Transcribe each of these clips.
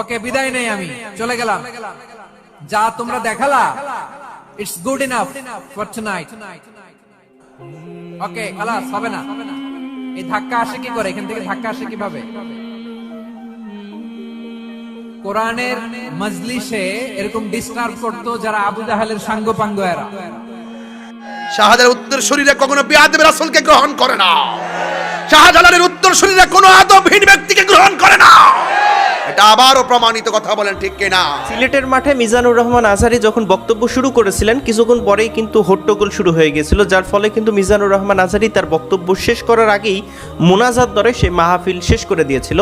ওকে বিদায় নেই আমি। চলে গেলাম। যা তোমরা দেখালা it's good enough for tonight okay খালাস হবে না। এই ধাক্কা আসে কি করে? এখান থেকে ধাক্কা আসে কীভাবে? কোরআনের মজলিসে এরকম ডিস্টার্ব করতো যারা আবু জাহালের সাঙ্গ পাঙ্গ এরা। শাহাদের উত্তর শরীরে কখনো বিয়াদব রাসূলকে গ্রহণ করে না। শাহজালালের উত্তর শরীরে কোনো আদবহীন ব্যক্তিকে গ্রহণ করে না। এটা আবারও প্রমাণিত কথা বলেন ঠিক কিনা? সিলেটের মাঠে মিজানুর রহমান আজহারি যখন বক্তব্য শুরু করেছিলেন, কিছুক্ষণ পরেই কিন্তু হট্টগোল শুরু হয়ে গেছিল, যার ফলে কিন্তু মিজানুর রহমান আজহারি তার বক্তব্য শেষ করার আগেই মোনাজাত দরে সে মাহফিল শেষ করে দিয়েছিল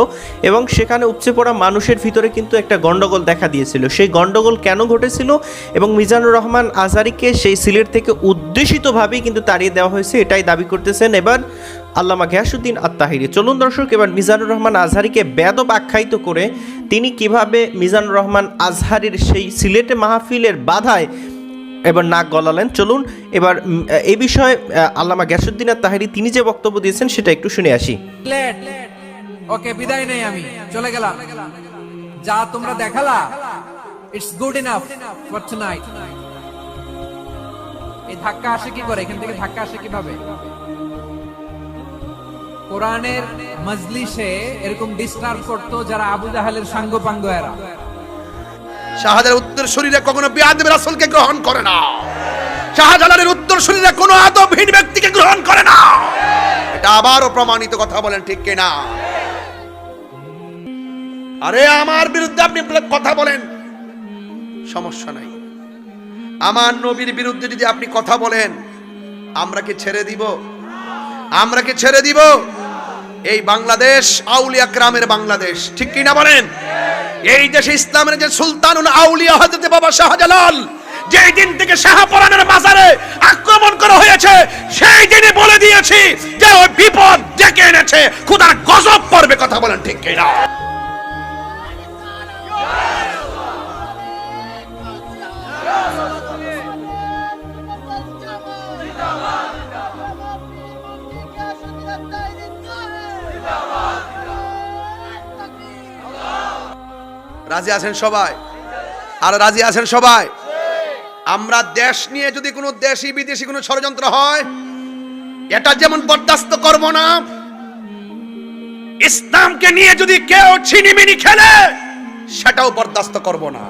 এবং সেখানে উপচে পড়া মানুষের ভিতরে কিন্তু একটা গন্ডগোল দেখা দিয়েছিল। সেই গন্ডগোল কেন ঘটেছিল এবং মিজানুর রহমান আজহারিকে সেই সিলেট থেকে উদ্দেশিতভাবেই কিন্তু তাড়িয়ে দেওয়া হয়েছে, এটাই দাবি করতেছেন। এবার আল্লামা ঘিয়াসুদ্দিন আত্মাহিরি চলুন দর্শক, এবার মিজানুর রহমান আজহারিকে বেদব আখ্যায়িত করে তিনি কীভাবে মিজানুর রহমান আজহারির সেই সিলেটে মাহফিলের বাধায় এবার নাক গলালেন। চলুন, এবার এই বিষয়ে আল্লামা গ্যাসুদ্দিন আত্মাহিরি তিনি যে বক্তব্য দিয়েছেন সেটা একটু শুনে আসি। ওকে, বিদায় নেই আমি, চলে গেলাম। যা তোমরা দেখালা it's good enough for tonight এই ধাক্কা আসে কি করে? এখান থেকে ধাক্কা আসে কীভাবে? কোরআনের মজলিসে এরকম ডিস্টার্ব করতো যারা আবু জাহালের সাঙ্গ পাঙ্গ এরা শাহজালালের উত্তর শরীরে কখনো বিয়াদব রাসূলকে গ্রহণ করে না। শাহজালালের উত্তর শরীরে কোনো আদবহীন ব্যক্তিকে গ্রহণ করে না। এটা আবারও প্রমাণিত কথা বলেন ঠিক কিনা? আরে আমার বিরুদ্ধে আপনি কথা বলেন। সমস্যা নাই। আমার নবীর বিরুদ্ধে যদি আপনি কথা বলেন, আমরা কি ছেড়ে দিব? আমরা কি ছেড়ে দিব? এই বাংলাদেশ, আউলিয়া গ্রামের বাংলাদেশ। ঠিক কি না বলেন? এই দেশে ইসলামের যে সুলতানুল আউলিয়া হযরত বাবা শাহজালাল, যেই দিন থেকে শাহপরানের মাজারে আক্রমণ করা হয়েছে, সেই দিনই বলে দিয়েছি যে ওই বিপদ ডেকে এনেছে, খুদার গজব পড়বে কথা বলেন ঠিক কি না রাজি আছেন সবাই? আর রাজি আছেন সবাই? আমরা দেশ নিয়ে যদি কোনো দেশি, বিদেশি কোনো ষড়যন্ত্র হয়, এটা যেমন বরদাস্ত করব না, ইসলামকে নিয়ে যদি কেউ ছিনিমিনি খেলে, সেটাও বরদাস্ত করব না।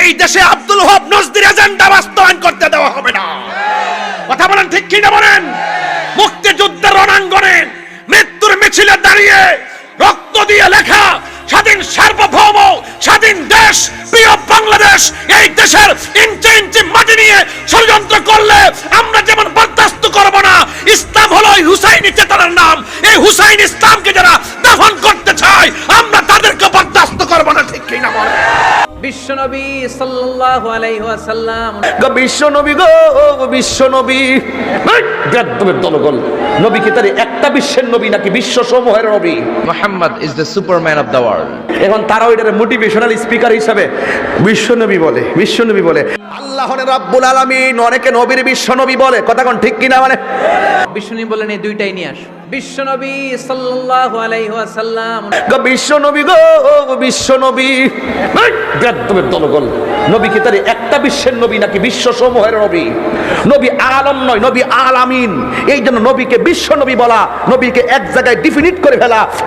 এই দেশে আব্দুল হক নজদির এজেন্ডা বাস্তবায়ন করতে দেওয়া হবে না। কথা বলেন ঠিক কি না বলেন? মুক্তিযুদ্ধের রণাঙ্গনে মৃত্যুর মিছিলে দাঁড়িয়ে রক্ত দিয়ে লেখা স্বাধীন সার্বভৌম স্বাধীন দেশ, প্রিয় বাংলাদেশ, এই দেশের ইঞ্চি ইঞ্চি মাটি নিয়ে ষড়যন্ত্র করলে আমরা যেমন বরদাস্ত করব না, ইসলাম হলো হুসাইনি চেতনার নাম। এই হুসাইন ইসলামকে যারা দাফন করতে সাল্লাল্লাহু আলাইহি ওয়াসাল্লাম। গো বিশ্ব নবী গো বিশ্ব নবী। বেদবের দলগল নবী কি তার একটা বিশ্বের নবী নাকি বিশ্ব সমূহের নবী? Muhammad is the superman of the world. এখন তারা ওইটার মোটিভেশনাল স্পিকার হিসাবে বিশ্ব নবী বলে বিশ্ব নবী বলে। আল্লাহ রাব্বুল আলামিন অনেকে নবীর বিশ্ব নবী বলে। কথা কোন ঠিক কিনা মানে? বিশ্বনবী বলেন এই দুইটাই নিয়ে আস। বিশ্বনবী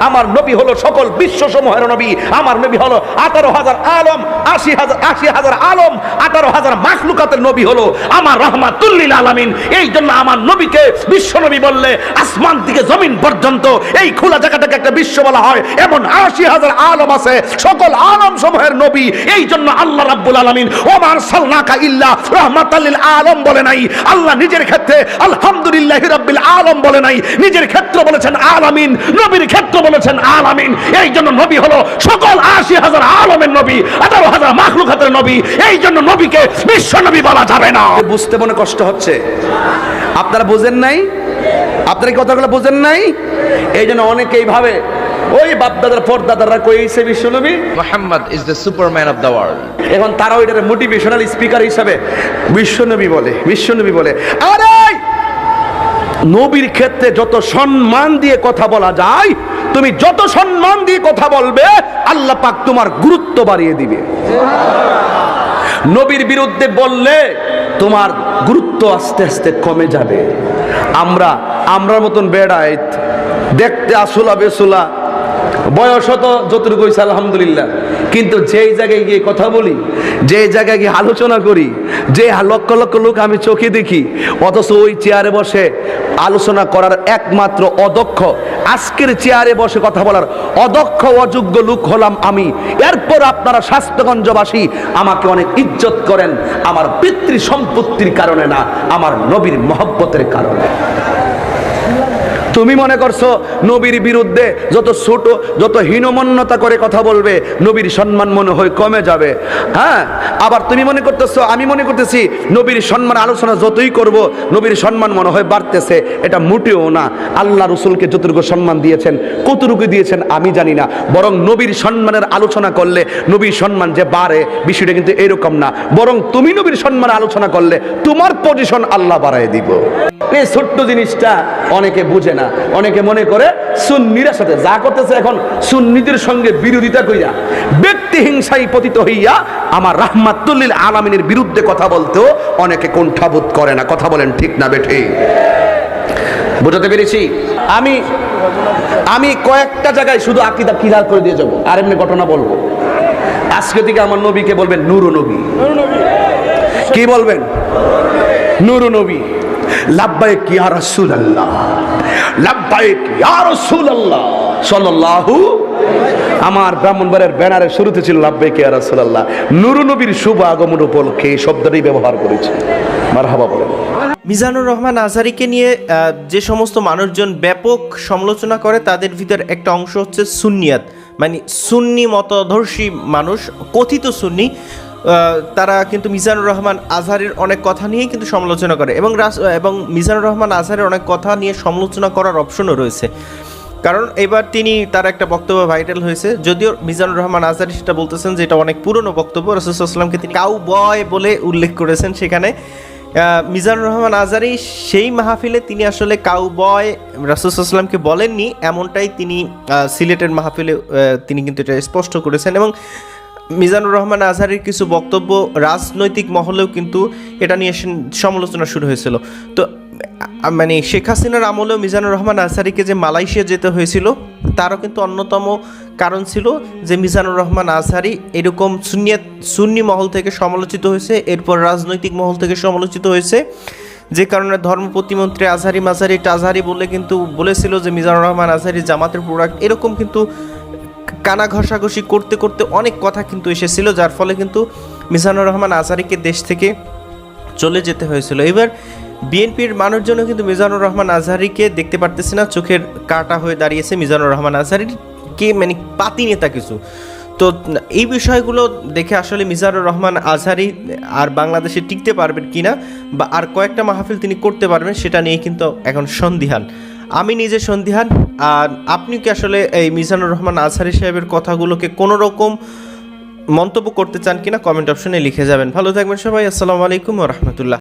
আমার নবী হলো সকল বিশ্ব সমূহের নবী। আমার নবী হলো আঠারো হাজার আলম, আশি হাজার আশি হাজার আলম, আঠারো হাজার মাখলুকাতের নবী হলো আমার রহমাতুল্লিল আলামিন। এই জন্য আমার নবীকে বিশ্ব নবী বললে, আসমান থেকে জমিন পর্যন্ত এই খোলা জায়গাটাকে একটা বিশ্ব বলা হয়। এমন আশি হাজার আলম আছে, সকল আলম সমূহের নবী। এই জন্য আল্লাহ রাব্বুল আলামিন ওমার সালনাকা ইল্লা রহমাতাল্লিল আলম বলে নাই। আল্লাহ নিজের ক্ষেত্রে আলহামদুলিল্লাহ রাব্বিল আলম বলে নাই। নিজের ক্ষেত্র বলেছেন আলামিন, নবীর ক্ষেত্র বলেছেন আলামিন। এই জন্য নবী হলো সকল আশি হাজার আলমের নবী আঠারো হাজার মাখলুকাতের নবী। এই জন্য নবীকে বিশ্ব নবী বলা যাবে না। বুঝতে মনে কষ্ট হচ্ছে? আপনারা বুঝেন নাই? আপনারা কথাগুলো বুঝেন নাই? এই জন্য অনেকেই ভাবে ওই বাপদাদার পরদাদারা কইছে বিশ্বনবী? Muhammad is the superman of the world. এখন তারা ওইটার মোটিভেশনাল স্পিকার হিসাবে বিশ্বনবী বলে বিশ্বনবী বলে। আরে নবীর ক্ষেত্রে যত সম্মান দিয়ে কথা বলা যায় তুমি যত সম্মান দিয়ে কথা বলবে আল্লাহ পাক তোমার গুরুত্ব বাড়িয়ে দিবে। নবীর বিরুদ্ধে বললে তোমার গুরুত্ব আস্তে আস্তে কমে যাবে। আমরা, আমরার মতন বেড়াইত দেখতে আসুলা বেসুলা। বয়স যতটুকু হয়েছে আলহামদুলিল্লাহ। কিন্তু যেই জায়গায় গিয়ে কথা বলি যে জায়গায় গিয়ে আলোচনা করি, যে লক্ষ লক্ষ লোক আমি চোখে দেখি, অথচ ওই চেয়ারে বসে আলোচনা করার একমাত্র অদক্ষ আজকের চেয়ারে বসে কথা বলার অদক্ষ অযোগ্য লোক হলাম আমি। এরপর আপনারা স্বাস্থ্যগঞ্জবাসী আমাকে অনেক ইজ্জত করেন। আমার পিতৃ সম্পত্তির কারণে না, আমার নবীর মহব্বতের কারণে। তুমি মনে করছ নবীর বিরুদ্ধে যত ছোট, যত হীনমন্যতা করে কথা বলবে, নবীর সম্মান মনে হয় কমে যাবে। হ্যাঁ? আবার তুমি মনে করতেছো, আমি মনে করতেছি নবীর সম্মান আলোচনা যতই করব, নবীর সম্মান মনে হয় বাড়তেছে। এটা মোটেও না। আল্লাহ রসুলকে যতটুকু সম্মান দিয়েছেন, কতটুকু দিয়েছেন আমি জানি না। বরং নবীর সম্মানের আলোচনা করলে, নবীর সম্মান যে বাড়ে, বিষয়টা কিন্তু এরকম না। বরং তুমি নবীর সম্মান আলোচনা করলে, তোমার পজিশন আল্লাহ বাড়ায় দিব। এই ছোট্ট জিনিসটা অনেকে বুঝে না। অনেকে মনে করে সুন্নিরা সাথে যা করতেছে এখন সুন্নিদের সঙ্গে বিরোধিতা কইরা ব্যক্তি হিংসাই পতিত হইয়া আমার রাহমাতুল্লিল আলামিনের বিরুদ্ধে কথা বলতেও অনেকে কণ্ঠাবোধ করে না। কথা বলেন ঠিক না বেঠে? বুঝাতে পেরেছি? আমি আমি কয়েকটা জায়গায় শুধু আকিদা ক্লিয়ার করে দিয়ে যাব। আর এমনি ঘটনা বলব। আজকে থেকে আমার নবীকে বলবেন নুরু নবী। কি বলবেন? নুরু নবী। লাব্বাইক ইয়া রাসূলুল্লাহ। লাব্বাইক ইয়া রাসূলুল্লাহ। সাল্লাল্লাহু আমার ব্রাহ্মণবাড়ির ব্যানারে শুরুতে ছিল লাব্বাইক ইয়া রাসূলুল্লাহ। নুরু নবীর শুভ আগমন উপলক্ষে এই শব্দটি ব্যবহার করেছি। মারহাবা বলেন। মিজানুর রহমান আজহারিকে নিয়ে যে সমস্ত মানুষজন ব্যাপক সমালোচনা করে তাদের ভিতর একটা অংশ হচ্ছে সুন্নিয়াত। মানে সুন্নি মতধর্ষী মানুষ কথিত সুন্নি। তারা কিন্তু মিজানুর রহমান আজহারের অনেক কথা নিয়েই কিন্তু সমালোচনা করে এবং এবং মিজানুর রহমান আজহারের অনেক কথা নিয়ে সমালোচনা করার অপশনও রয়েছে। কারণ এবার তিনি তার একটা বক্তব্য ভাইরাল হয়েছে, যদিও মিজানুর রহমান আজহারি সেটা বলতেছেন যে এটা অনেক পুরনো বক্তব্য রসুলামকে তিনি কাউ বয় বলে উল্লেখ করেছেন সেখানে। মিজানুর রহমান আজারি সেই মাহফিলে তিনি আসলে কাউ বয় রাসুসাল্লামকে বলেননি, এমনটাই তিনি সিলেটের মাহফিলে তিনি কিন্তু এটা স্পষ্ট করেছেন এবং মিজানুর রহমান আজহারের কিছু বক্তব্য রাজনৈতিক মহলেও কিন্তু এটা নিয়ে সমালোচনা শুরু হয়েছিল। তো মানে শেখ হাসিনার আমলেও মিজানুর রহমান আজহারিকে যে মালয়েশিয়া যেতে হয়েছিল, তারও কিন্তু অন্যতম কারণ ছিল যে মিজানুর রহমান আজহারি এরকম সুন্নিয়াত, সুন্নি মহল থেকে সমালোচিত হয়েছে, এরপর রাজনৈতিক মহল থেকে সমালোচিত হয়েছে। যে কারণে ধর্ম প্রতিমন্ত্রী আজহারি মাঝারি টাজহারি বলে কিন্তু বলেছিল যে মিজানুর রহমান আজহারি জামাতের প্রোডাক্ট এরকম কিন্তু কানা ঘষাঘষি করতে করতে অনেক কথা কিন্তু এসেছিল, যার ফলে কিন্তু মিজানুর রহমান আজহারিকে দেশ থেকে চলে যেতে হয়েছিল। এবার বিএনপির মানুষজনও কিন্তু মিজানুর রহমান আজহারিকে দেখতে পারতেছে না, চোখের কাটা হয়ে দাঁড়িয়েছে মিজানুর রহমান আজহারির কে মানে পাতি নেতা কিছু। তো এই বিষয়গুলো দেখে আসলে মিজানুর রহমান আজহারি আর বাংলাদেশে টিকতে পারবেন কিনা বা আর কয়েকটা মাহফিল তিনি করতে পারবেন, সেটা নিয়ে কিন্তু এখন সন্দিহান। আমি নিজে সন্ধিহান আর আপনি কি আসলে এই মিজানুর রহমান আজহারি সাহেবের কথাগুলোকে কোনো রকম মন্তব্য করতে চান কিনা কমেন্ট অপশনে লিখে যাবেন। ভালো থাকবেন সবাই, আসসালামু আলাইকুম রহমতুল্লাহ।